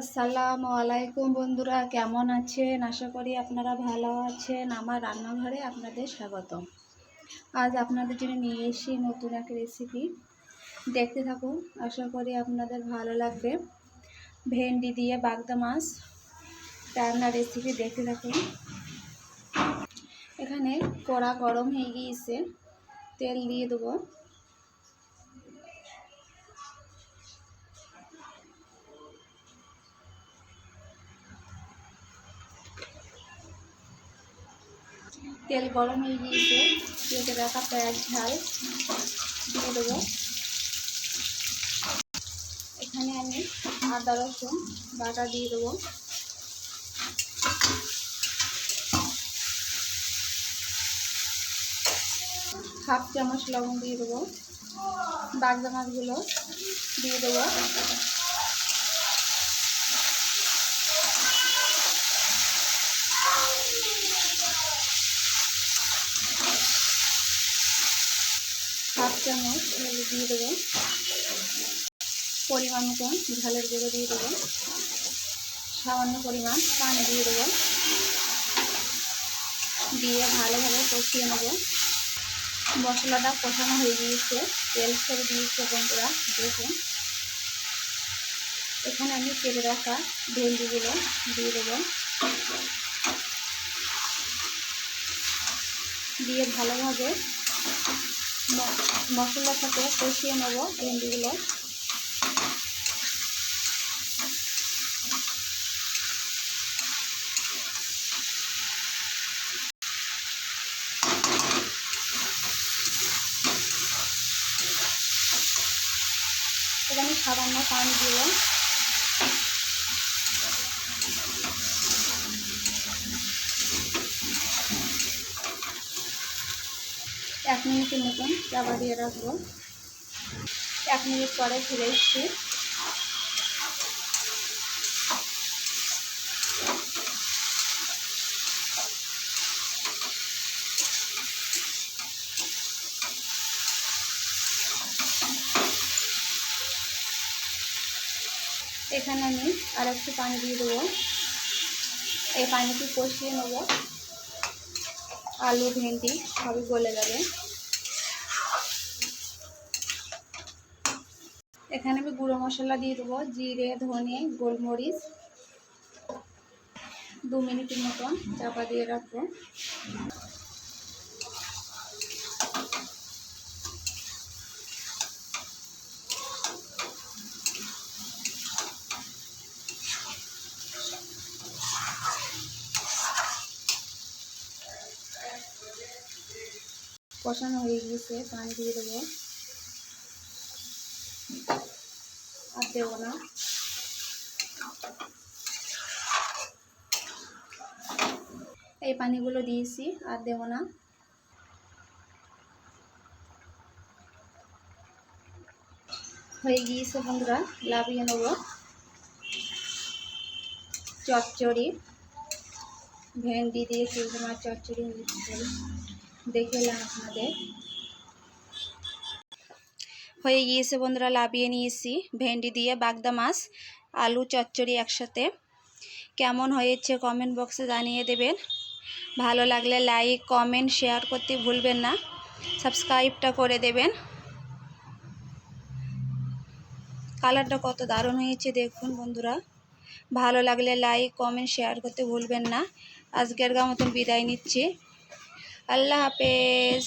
আসসালামু আলাইকুম বন্ধুরা, কেমন আছেন? আশা করি আপনারা ভালো আছেন। আমার রান্নাঘরে আপনাদের স্বাগত আজ আপনাদের জন্য নিয়ে এসেছি নতুন এক রেসিপি দেখতে থাকুন, আশা করি আপনাদের ভালো লাগবে। ভেন্ডি দিয়ে বাগদা মাছ। রান্নার রেসিপি দেখতে থাকুন। এখানে কড়া গরম হয়ে গিয়েছে, তেল দিয়ে দেবো। তেল গরম হয়ে গিয়েছে। কেটে রাখা পেঁয়াজ ঝাল দিয়ে দেবো। এখানে আমি আদা, রসুন বাটা দিয়ে দেবো। হাফ চামচ লবণ দিয়ে দেবো। বাগদা মাছগুলো দিয়ে দেবো হাফ চামচ হলুদ দিয়ে দেবো। পরিমাণ মতন ঝালের গুঁড়ো দিয়ে দেবো। সামান্য পরিমাণ পানি দিয়ে দেবো। দিয়ে ভালোভাবে কষিয়ে নেব। মশলাটা কষানো হয়ে গিয়েছে, তেল ছেড়ে দিয়েছে বন্ধুরা, দেখুন। এখানে আমি কেটে রাখা ভেন্ডিগুলো দিয়ে দেবো। দিয়ে ভালোভাবে মশলার সাথে কষিয়ে নেব ভেন্ডিগুলো। এখানে সামান্য পানি দিব এক মিনিটের মতন চাপা দিয়ে রাখব। এক মিনিট পরে ফিরে এসছি। এখানে আমি আর একটু পানি দিয়ে দেবো। এই পানিটি কষিয়ে নেব। আলু ভেন্ডি সবই গলে যাবে। এখানে আমি গুঁড়ো মশলা দিয়ে দেবো, জিরে, ধনে, গোলমরিচ, দু মিনিটের মতন চাপা দিয়ে রাখব। কষানো হয়ে গিয়েছে পানি দিয়ে দেবো। দেবো না। এই পানিগুলো দিয়েছি, আর দেবো না। হয়ে গিয়েছে বন্ধুরা, লাভিয়ে নেব। চচ্চড়ি, ভেন্ডি দিয়ে চিংড়ি চচ্চড়ি, দেখে এলাম আপনাদের। হয়ে গিয়েছে বন্ধুরা, লাভিয়ে নিয়েছি। ভেন্ডি দিয়ে বাগদা মাছ, আলু, চচ্চড়ি একসাথে। কেমন হয়েছে কমেন্ট বক্সে জানিয়ে দেবেন। ভালো লাগলে লাইক কমেন্ট শেয়ার করতে ভুলবেন না। সাবস্ক্রাইবটা করে দেবেন। কালারটা কত দারুণ হয়েছে দেখুন বন্ধুরা। ভালো লাগলে লাইক কমেন্ট শেয়ার করতে ভুলবেন না। আজকের গা মতন বিদায় নিচ্ছি। আল্লাহ হাফেজ।